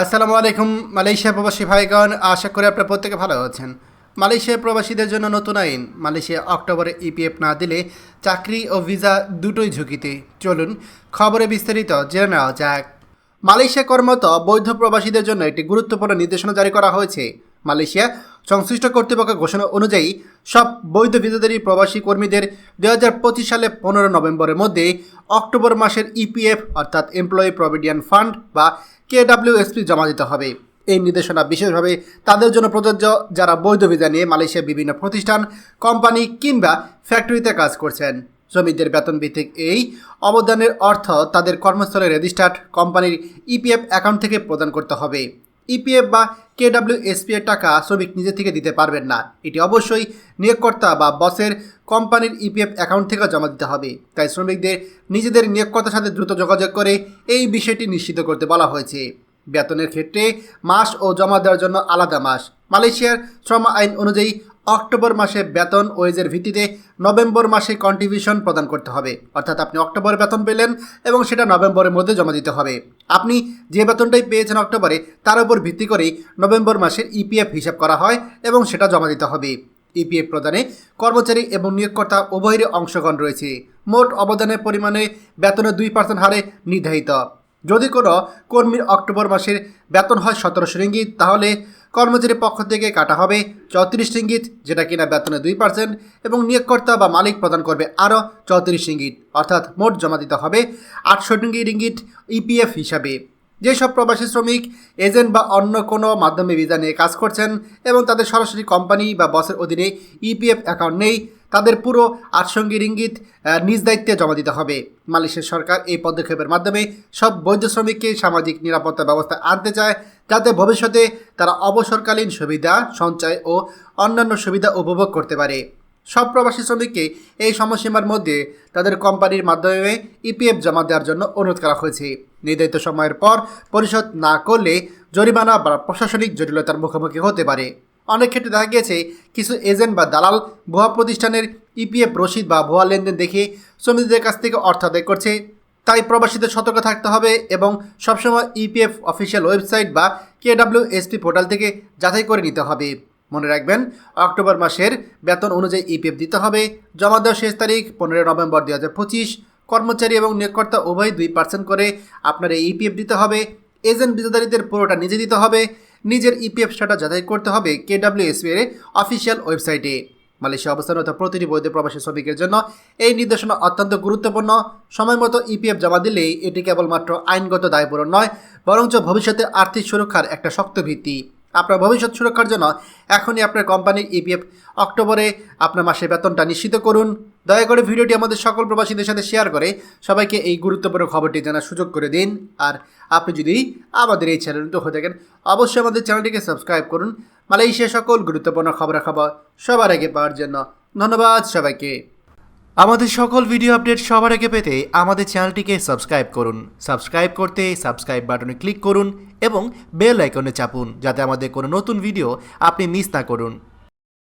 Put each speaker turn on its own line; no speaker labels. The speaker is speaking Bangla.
আসসালামু আলাইকুম মালয়েশিয়া প্রবাসী ভাইগণ, আশা করি আপনারা প্রত্যেকে ভালো আছেন। মালয়েশিয়া প্রবাসীদের জন্য নতুন আইন, মালয়েশিয়া অক্টোবরে ইপিএফ না দিলে চাকরি ও ভিসা দুটোই ঝুঁকিতে। চলুন খবরে বিস্তারিত জেনে নেওয়া যাক। মালয়েশিয়া কর্মত বৈধ প্রবাসীদের জন্য একটি গুরুত্বপূর্ণ নির্দেশনা জারি করা হয়েছে। মালয়েশিয়া সংশ্লিষ্ট কর্তৃপক্ষের ঘোষণা অনুযায়ী সব বৈধ ভিসাধারী প্রবাসী কর্মীদের দু হাজার পঁচিশ সালে পনেরো নভেম্বরের মধ্যে অক্টোবর মাসের ইপিএফ অর্থাৎ এমপ্লয়ি প্রভিডেন্ট ফান্ড বা কেডাব্লিউএসপি জমা দিতে হবে। এই নির্দেশনা বিশেষভাবে তাদের জন্য প্রযোজ্য যারা বৈধ ভিসা নিয়ে মালয়েশিয়ার বিভিন্ন প্রতিষ্ঠান, কোম্পানি কিংবা ফ্যাক্টরিতে কাজ করছেন। শ্রমিকদের বেতন ভিত্তিক এই অবদানের অর্থ তাদের কর্মস্থলে রেজিস্টার্ড কোম্পানির ইপিএফ অ্যাকাউন্ট থেকে প্রদান করতে হবে। ইপিএফ বা কেডাব্লিউএসপি এর টাকা শ্রমিক নিজে থেকে দিতে পারবেন না। এটি অবশ্যই নিয়োগকর্তা বা বসের কোম্পানির ইপিএফ অ্যাকাউন্ট থেকে জমা দিতে হবে। তাই শ্রমিকদের নিজেদের নিয়োগকর্তার সাথে দ্রুত যোগাযোগ করে এই বিষয়টি নিশ্চিত করতে বলা হয়েছে। বেতনের ক্ষেত্রে মাস ও জমা দেওয়ার জন্য আলাদা মাস। মালয়েশিয়ার শ্রম আইন অনুযায়ী অক্টোবর মাসে বেতন ওয়েজের ভিত্তিতে নভেম্বর মাসে কন্ট্রিবিউশন প্রদান করতে হবে। অর্থাৎ আপনি অক্টোবরে বেতন পেলেন এবং সেটা নভেম্বরের মধ্যে জমা দিতে হবে। আপনি যে বেতনটাই পেয়েছেন অক্টোবরে, তার উপর ভিত্তি করেই নভেম্বর মাসের ইপিএফ হিসাব করা হয় এবং সেটা জমা দিতে হবে। ইপিএফ প্রদানে কর্মচারী এবং নিয়োগকর্তা উভয়েরই অংশগ্রহণ রয়েছে। মোট অবদানের পরিমাণে বেতনের দুই পার্সেন্ট হারে নির্ধারিত। যদি কোনো কর্মীর অক্টোবর মাসের বেতন হয় সতেরোশো রিঙ্গিত, তাহলে কর্মচারীর পক্ষ থেকে কাটা হবে চৌত্রিশ রিঙ্গিত, যেটা কিনা বেতনে দুই পার্সেন্ট এবং নিয়োগকর্তা বা মালিক প্রদান করবে আরও চৌত্রিশ রিঙ্গিত, অর্থাৎ মোট জমা দিতে হবে আটষট্টি রিঙ্গিত ইপিএফ হিসাবে। যেসব প্রবাসী শ্রমিক, এজেন্ট বা অন্য কোনো মাধ্যমে ভিসা নিয়ে কাজ করছেন এবং তাদের সরাসরি কোম্পানি বা বসের অধীনে ইপিএফ অ্যাকাউন্ট নেই, তাদের পুরো আটসঙ্গী রিঙ্গিত নিজ দায়িত্বে জমা দিতে হবে। মালয়েশিয়ার সরকার এই পদক্ষেপের মাধ্যমে সব বৈধ শ্রমিককে সামাজিক নিরাপত্তা ব্যবস্থা আনতে চায়। যাতে ভবিষ্যতে তারা অবসরকালীন সুবিধা, সঞ্চয় ও অন্যান্য সুবিধা উপভোগ করতে পারে। সব প্রবাসী শ্রমিককে এই সময়সীমার মধ্যে তাদের কোম্পানির মাধ্যমে ইপিএফ জমা দেওয়ার জন্য অনুরোধ করা হয়েছে। নির্ধারিত সময়ের পর পরিশোধ না করলে জরিমানা বা প্রশাসনিক জটিলতার মুখোমুখি হতে পারে। অনেক ক্ষেত্রে দেখা গিয়েছে, কিছু এজেন্ট বা দালাল ভুয়া প্রতিষ্ঠানের ইপিএফ রসিদ বা ভুয়া লেনদেন দেখে শ্রমিকদের কাছ থেকে অর্থ আদায় করছে। তাই প্রবাসীদের সতর্ক থাকতে হবে এবং সবসময় ইপিএফ অফিসিয়াল ওয়েবসাইট বা কেডাব্লিউএসপি পোর্টাল থেকে যাচাই করে নিতে হবে। মনে রাখবেন, অক্টোবর মাসের বেতন অনুযায়ী ইপিএফ দিতে হবে। জমা দেওয়ার শেষ তারিখ পনেরোই নভেম্বর দুই হাজার পঁচিশ। কর্মচারী এবং নিয়োগকর্তা উভয় দুই পার্সেন্ট করে আপনার এই ইপিএফ দিতে হবে। এজেন্ট বিজাদারিদের পুরোটা নিজে দিতে হবে। নিজের ইপিএফ স্ট্যাটাস যাচাই করতে হবে কেডাব্লিউএসপি এর অফিসিয়াল ওয়েবসাইটে। মালয়েশিয়া অবস্থানরত প্রতিটি বৈধ প্রবাসী শ্রমিকের জন্য এই নির্দেশনা অত্যন্ত গুরুত্বপূর্ণ। সময় মতো ইপিএফ জমা দিলেই এটি কেবলমাত্র আইনগত দায়পূরণ নয়, বরঞ্চ ভবিষ্যতে আর্থিক সুরক্ষার একটা শক্ত ভিত্তি। আপনার ভবিষ্যৎ সুরক্ষার জন্য এখনই আপনার কোম্পানির ইপিএফ অক্টোবরে আপনার মাসের বেতনটা নিশ্চিত করুন। দয়া করে ভিডিওটি আমাদের সকল প্রবাসীদের সাথে শেয়ার করে সবাইকে এই গুরুত্বপূর্ণ খবরটি জানার সুযোগ করে দিন। আর আপনি যদি আমাদের এই চ্যানেলটি হয়ে থাকেন, অবশ্যই আমাদের চ্যানেলটিকে সাবস্ক্রাইব করুন। মালয়েশিয়া সকল গুরুত্বপূর্ণ খবরাখবর সবার আগে পাওয়ার জন্য ধন্যবাদ সবাইকে। আমাদের সকল ভিডিও আপডেট সবার আগে পেতে আমাদের চ্যানেলটিকে সাবস্ক্রাইব করুন। সাবস্ক্রাইব করতে সাবস্ক্রাইব বাটনে ক্লিক করুন এবং বেল আইকনে চাপুন যাতে আমাদের কোনো নতুন ভিডিও আপনি মিস না করুন।